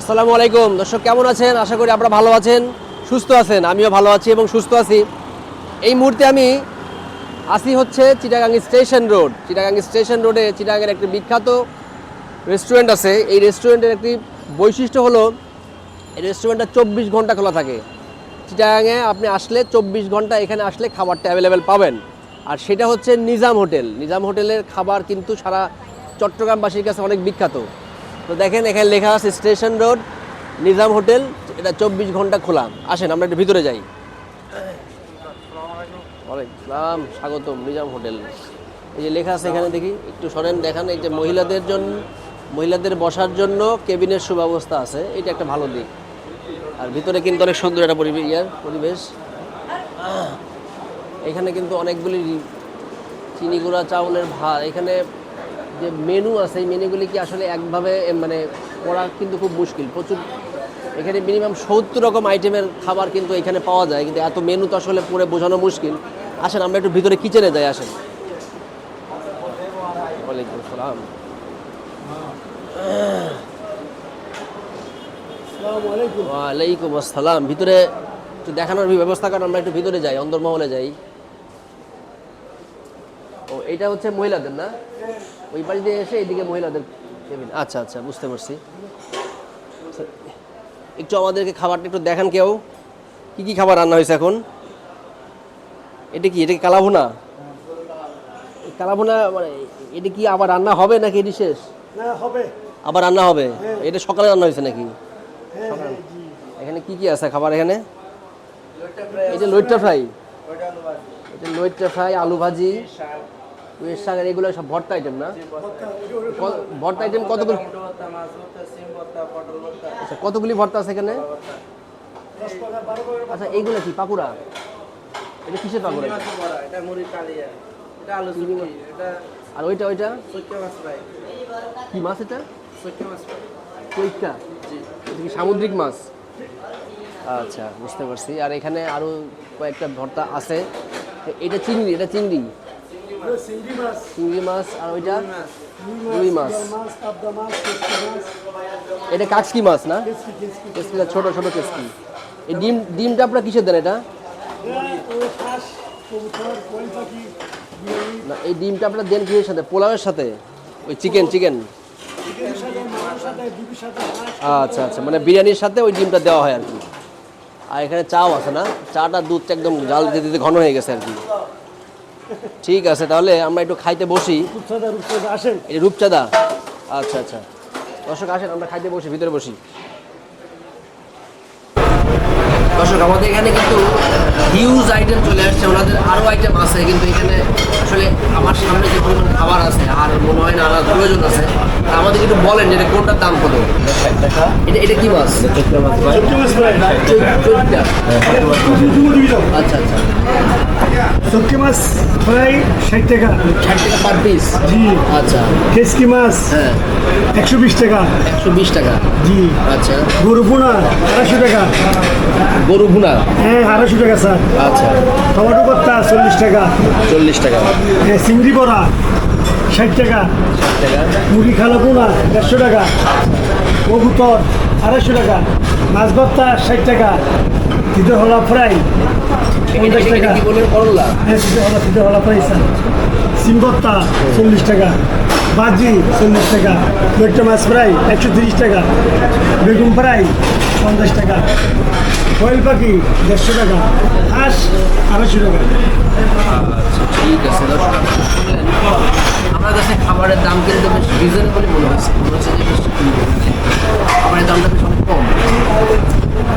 আসসালামু আলাইকুম। দর্শক, কেমন আছেন? আশা করি আপনারা ভালো আছেন, সুস্থ আছেন, আমিও ভালো আছি এবং সুস্থ আছি। এই মুহূর্তে আমি আসি হচ্ছে Chittagong station road. Chittagong station রোডে চিটাগাংয়ের একটি বিখ্যাত রেস্টুরেন্ট আছে। এই রেস্টুরেন্টের একটি বৈশিষ্ট্য হলো, এই রেস্টুরেন্টটা চব্বিশ ঘণ্টা খোলা থাকে। চিটাগাংয়ে আপনি আসলে চব্বিশ ঘণ্টা এখানে আসলে খাবারটা অ্যাভেলেবেল পাবেন। আর সেটা হচ্ছে নিজাম হোটেল। নিজাম হোটেলের খাবার কিন্তু সারা চট্টগ্রামবাসীর কাছে অনেক বিখ্যাত। তো দেখেন, এখানে লেখা আছে স্টেশন রোড, নিজাম হোটেল, এটা চব্বিশ ঘণ্টা খোলা। আসেন, আমরা একটু ভিতরে যাই। ওয়ালাইকুম স্বাগতম, নিজাম হোটেল। এই যে লেখা আছে এখানে দেখি, একটু সরেন, দেখান, এই যে মহিলাদের জন্য, মহিলাদের বসার জন্য কেবিনের সুব্যবস্থা আছে। এটা একটা ভালো দিক। আর ভিতরে কিন্তু অনেক সুন্দর একটা পরিবেশ ইয়ার পরিবেশ। এখানে কিন্তু অনেকগুলি চিনি গুঁড়া, চাউলের ভাত এখানে যে মেনু আছে এই মেনুগুলি কি আসলে একভাবে মানে করা কিন্তু খুব মুশকিল। প্রচুর এখানে মিনিমাম সত্তর রকম আইটেমের খাবার কিন্তু এখানে পাওয়া যায় কিন্তু এত মেনু তো আসলে পরে বোঝানো মুশকিল। আসেন আমরা একটু ভিতরে কিচেনে যাই আসেন। ওয়ালাইকুম আসসালাম। ওয়ালাইকুম আসসালাম। ভিতরে একটু দেখানোর ব্যবস্থা করেন আমরা একটু ভিতরে যাই অন্দরমহলে যাই। এটা হচ্ছে মহিলাদের না? ওই পাশ দিয়ে এসে এদিকে মহিলাদের কেবিন আচ্ছা আচ্ছা বুঝতে পারছি। একটু আমাদেরকে খাবারটা একটু দেখান কেউ। কি কি খাবার রান্না হয়েছে এখন? এটা কি এটা কি কালাভুনা? কালাভুনা মানে এটা কি আবার রান্না হবে নাকি এটি শেষ? না হবে। আবার রান্না হবে? এটা সকালে রান্না হয়েছে নাকি? হ্যাঁ হ্যাঁ এখানে কি কি আছে খাবার এখানে? এটা লইট্টা ফ্রাই। এটা লইট্টা ফ্রাই আলু ভাজি। শাক এগুলো সব ভর্তা আইটেম না? ভর্তা আইটেম কতগুলো? আচ্ছা কতগুলি ভর্তা আছে এখানে? আচ্ছা এইগুলো কি পাকুড়া এটা কিসের পাকুড়া আর ওইটা ওইটা? কি মাছ এটা? মাছ এটা কি সামুদ্রিক মাছ? আচ্ছা বুঝতে পারছি। আর এখানে আরও কয়েকটা ভর্তা আছে। এটা চিংড়ি এটা চিংড়ি। চিংড়ি মাছ। আর ওইটা? রুই মাছ। এটা কাচকি মাছ না? কেসকি কেসকি কেসকিটা ছোট ছোট কেসকি এই ডিম ডিমটা আপনার কিসের দেন এটা? না এই ডিমটা আপনার দেন কিসের সাথে? পোলাওয়ের সাথে? ওই চিকেন চিকেন? আচ্ছা আচ্ছা মানে বিরিয়ানির সাথে ওই ডিমটা দেওয়া হয় আর কি। আর এখানে চাও আছে না? চাটা দুধটা একদম জাল দিতে দিতে ঘন হয়ে গেছে আর কি। ঠিক আছে তাহলে আমরা একটু খাইতে বসি। রূপচাদা আসেন। এই রূপচাঁদা? আচ্ছা আচ্ছা। দর্শক আসেন আমরা খাইতে বসি ভিতরে বসি। দর্শক আমাদের এখানে কিন্তু হিউজ আইটেম চলে আসছে ওনাদের আরও আইটেম আছে কিন্তু এখানে আসলে আমার সামনে যে পরিমাণ খাবার আছে আর মনে হয় না আর প্রয়োজন আছে আমাদের একটু বলেন যে এটা কোনটার দাম কত? এটা এটা কি মাছ? আচ্ছা আচ্ছা। মাছ ষাট টাকা। ষাট টাকা পার পিস জি। আচ্ছা। কেসকি মাছ হ্যাঁ। একশো বিশ টাকা। একশো বিশ টাকা? জি। আচ্ছা। গরু পোনা আড়াইশো টাকা। গরু ভুনা? হ্যাঁ আড়াইশো টাকা স্যার। আচ্ছা। টমেটো ভর্তা চল্লিশ টাকা। চল্লিশ টাকা। হ্যাঁ চিংড়ি বড়া ষাট টাকা। টাকা। মুড়ি খালো পোনা দেড়শো টাকা। কবুতর আড়াইশো টাকা। মাছ ভর্তা ষাট টাকা। তিতে হলা ফ্রাই পঞ্চাশ টাকা। হ্যাঁ তিতে হলা তিতে হলা ফ্রাই স্যার। সিম ভর্তা চল্লিশ টাকা। বাজি চল্লিশ টাকা। একটা মাছ ফ্রাই একশো তিরিশ টাকা। বেগুন ফ্রাই পঞ্চাশ টাকা। কোয়েল পাখি, দেড়শো টাকা। হাঁস, আড়াইশো টাকা। ঠিক আছে। আমার কাছে খাবারের দাম কিন্তু বেশ রিজনেবল মনে হয়েছে মনে হচ্ছে যে বেশ খাবারের দামটা বেশ অনেক কম।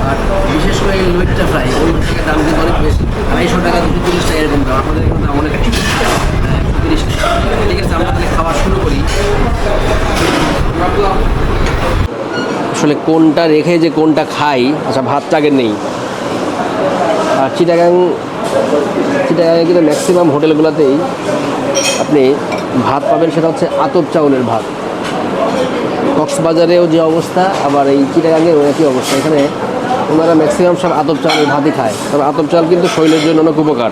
আর বিশেষ করে এই লইটটা ফ্রাই অন্য থেকে দাম কিন্তু অনেক বেশি। আড়াইশো টাকা দুশো তিরিশ টাকা এরকম দাম। আমাদের এখানে দাম অনেক একশো তিরিশ ঠিক আছে, আমরা তাহলে খাওয়া শুরু করি। আসলে কোনটা রেখে যে কোনটা খাই? আচ্ছা ভাতটা আগে নেই। আর চিটাগাং চিটাগাংয়ে কিন্তু ম্যাক্সিমাম হোটেলগুলোতেই আপনি ভাত পাবেন, সেটা হচ্ছে আতপ চাউলের ভাত। কক্সবাজারেও যে অবস্থা, আবার এই চিটাগাংয়েও একই অবস্থা। এখানে ওনারা ম্যাক্সিমাম সব আতপ চাউলের ভাতই খায়। তবে আতপ চাল কিন্তু শরীরের জন্য অনেক উপকার।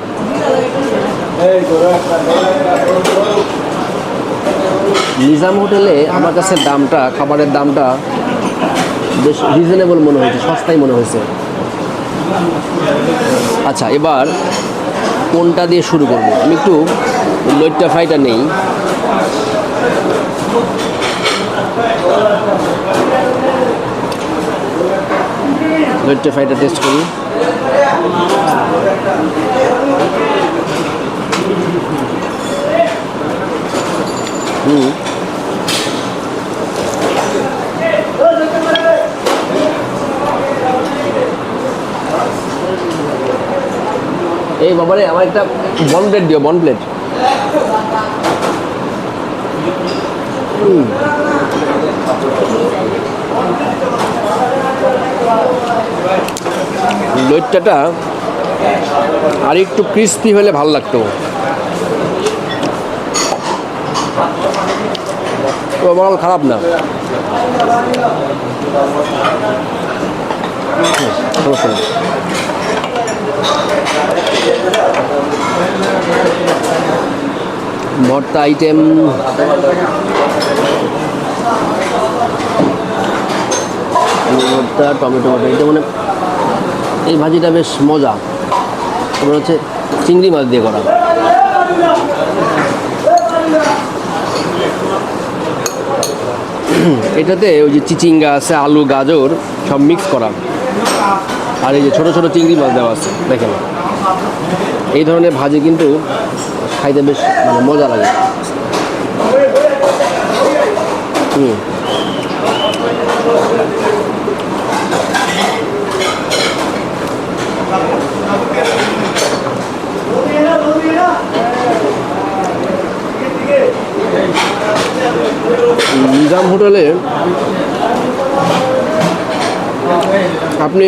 নিজাম হোটেলে আমার কাছে দামটা, খাবারের দামটা বেশ রিজনেবল মনে হয়েছে, সস্তাই মনে হয়েছে। আচ্ছা এবার কোনটা দিয়ে শুরু করব? আমি একটু লইট্টা ফ্রাইটা নেই। লইট্টা ফ্রাইটা টেস্ট করি। হুম। এই বাবারে, আমার একটা বন প্লেট দিও, বন প্লেট। লইট্টাটা আর একটু ক্রিস্পি হলে ভালো লাগতো। বল খারাপ না সমস্যা নেই ভর্তা আইটেম ভর্তা, টমেটো ভর্তা এটা মানে এই ভাজিটা বেশ মজা। তারপর হচ্ছে চিংড়ি মাছ দিয়ে করা। এটাতে ওই যে চিচিঙ্গা আছে, আলু, গাজর, সব মিক্স করা। আর এই যে ছোটো ছোটো চিংড়ি মাছ দেওয়া আছে, দেখেন। এই ধরনের ভাজি কিন্তু খাইতে বেশ মানে মজা লাগে। হুম। নিজাম হোটেলে আপনি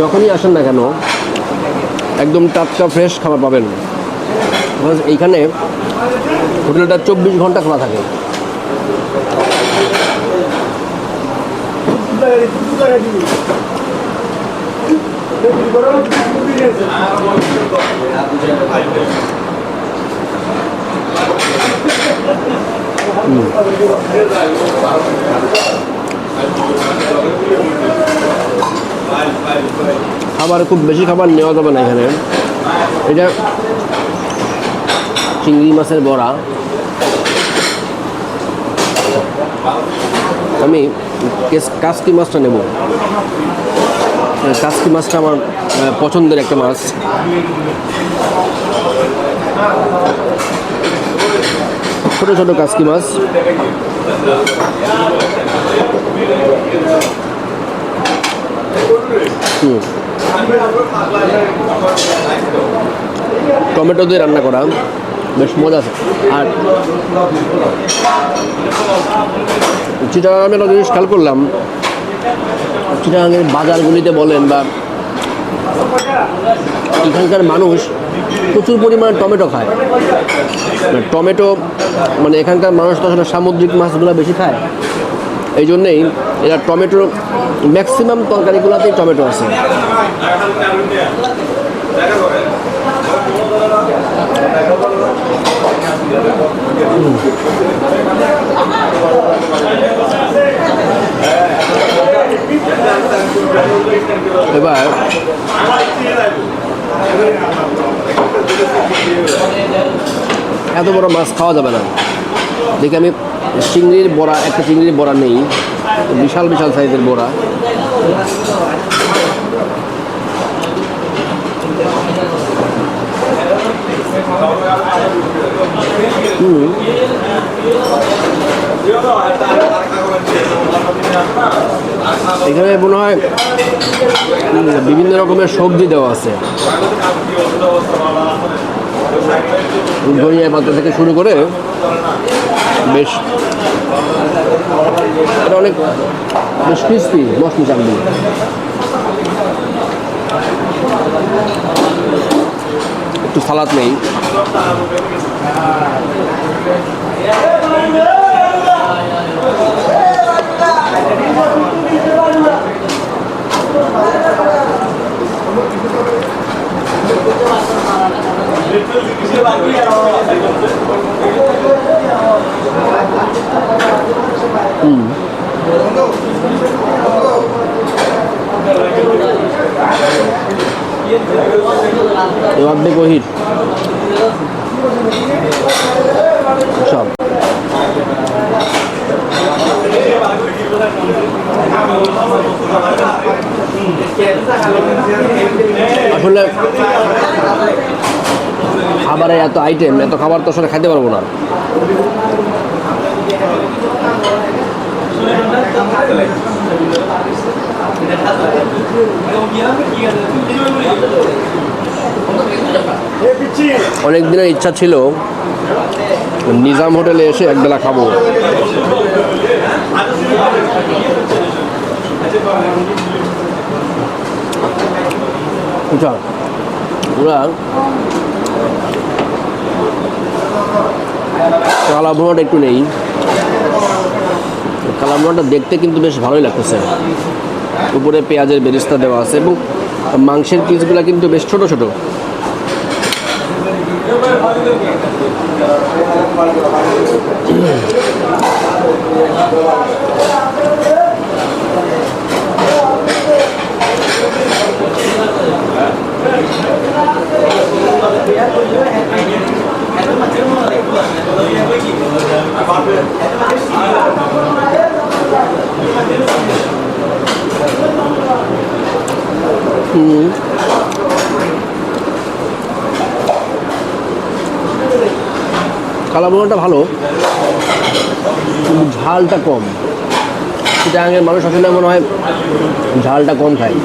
যখনই আসেন না কেন, একদম টাটকা ফ্রেশ খাবার পাবেন। এইখানে হোটেলটা চব্বিশ ঘণ্টা খোলা থাকে। খাবার খুব বেশি খাবার নেওয়া যাবে না এখানে। এটা চিংড়ি মাছের বড়া। আমি কেস- কাসকি মাছটা নেব। কাসকি মাছটা আমার পছন্দের একটা মাছ। ছোটো ছোটো কাসকি মাছ। টমেটো দিয়ে রান্না করা। বেশ মজা আছে। আর চিটাগাং আমি একটা জিনিস খেয়াল করলাম চিটাগাংয়ের বাজারগুলিতে বলেন বা এখানকার মানুষ প্রচুর পরিমাণে টমেটো খায়। মানে টমেটো মানে এখানকার মানুষ তো আসলে সামুদ্রিক মাছগুলো বেশি খায়। এই জন্যেই এরা টমেটো ম্যাক্সিমাম তরকারিগুলোতেই টমেটো আছে। এবার এত বড় মাছ খাওয়া যাবে না। দেখি আমি চিংড়ির বড়া, একটা চিংড়ির বড়া নেই, বিশাল বিশাল সাইজের বড়া। এখানে মনে হয় বিভিন্ন রকমের সবজি দেওয়া আছে। ধনিয়া পাতা থেকে শুরু করে বেশ, এটা অনেক বেশ ক্রিস্পি মশমি চাকরি একটু সালাদ নেই। হুম। অর্ধেক হিট সব। আসলে খাবারে এত আইটেম এত খাবার তো আসলে খাইতে পারব না। অনেক দিনের ইচ্ছা ছিল নিজাম হোটেলে এসে একবেলা খাব। আচ্ছা ওরা কালা ভুনাটা একটু নেই। কালা ভুনাটা দেখতে কিন্তু বেশ ভালোই লাগতেছে। উপরে পেঁয়াজের বেরিস্তা দেওয়া আছে এবং মাংসের পিসগুলো কিন্তু বেশ ছোট ছোট। কালা ভুনাটা ভালো, কিন্তু ঝালটা কম। চিটাগাঙের মানুষ আসলে মনে হয় ঝালটা কম খায়।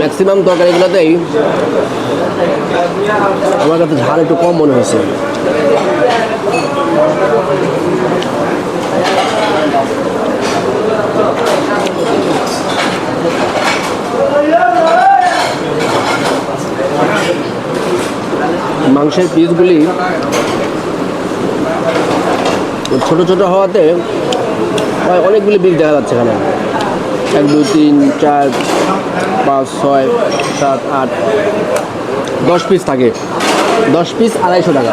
ম্যাক্সিমাম তরকারিগুলোতেই আমার কাছে ঝাল একটু কম মনে হয়েছে মাংসের পিসগুলি ছোট ছোট হওয়াতে অনেকগুলি পিস দেখা যাচ্ছে এখানে। এক, দুই, তিন, চার, পাঁচ, ছয়, সাত, আট, দশ পিস থাকে। দশ পিস আড়াইশো টাকা।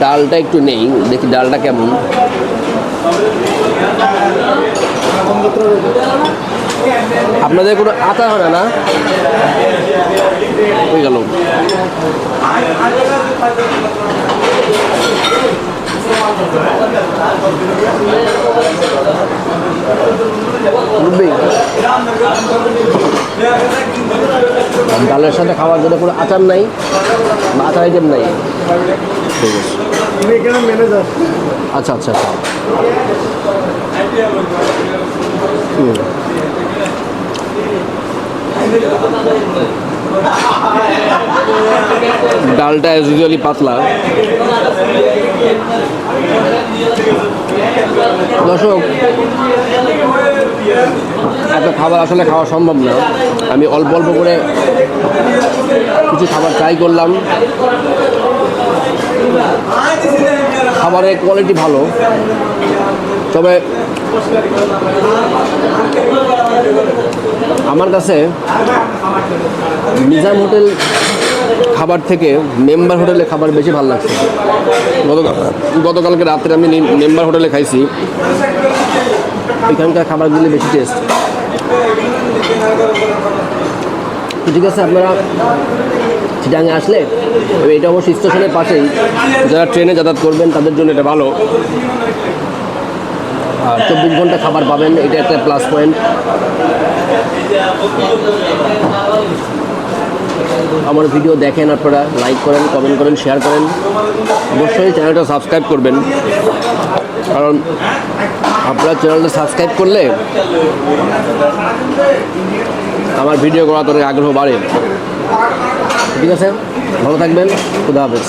ডালটা একটু নেই দেখি ডালটা কেমন। আপনাদের কোনো আটা হয় না? হয়ে গেল। ডালের সাথে খাওয়ার জন্য কোনো আচার নাই, বা আচার আইটেম নাই। ঠিক আছে। আচ্ছা আচ্ছা আচ্ছা। হুম। ডালটা ইউজুয়ালি পাতলা। দর্শক, এত খাবার আসলে খাওয়া সম্ভব না। আমি অল্প অল্প করে কিছু খাবার ট্রাই করলাম। খাবারের কোয়ালিটি ভালো। তবে আমার কাছে নিজাম হোটেল খাবার থেকে মেম্বার হোটেলে খাবার বেশি ভালো লাগছে। গতকাল, গতকালকে রাত্রে আমি মেম্বার হোটেলে খাইছি। এখানকার খাবারগুলি বেশি টেস্ট ঠিক আছে, আপনারা চিটাঙে আসলে, এটা অবশ্য স্টেশনের পাশেই। যারা ট্রেনে যাতায়াত করবেন, তাদের জন্য এটা ভালো। আর চব্বিশ ঘণ্টা খাবার পাবেন, এটা একটা প্লাস পয়েন্ট আমার ভিডিও দেখেন আপনারা লাইক করেন কমেন্ট করেন শেয়ার করেন। অবশ্যই চ্যানেলটা সাবস্ক্রাইব করবেন। কারণ আপনারা চ্যানেলটা সাবস্ক্রাইব করলে আমার ভিডিও করার অনেক আগ্রহ বাড়ে। ঠিক আছে? ভালো থাকবেন। খুদা হাফেজ।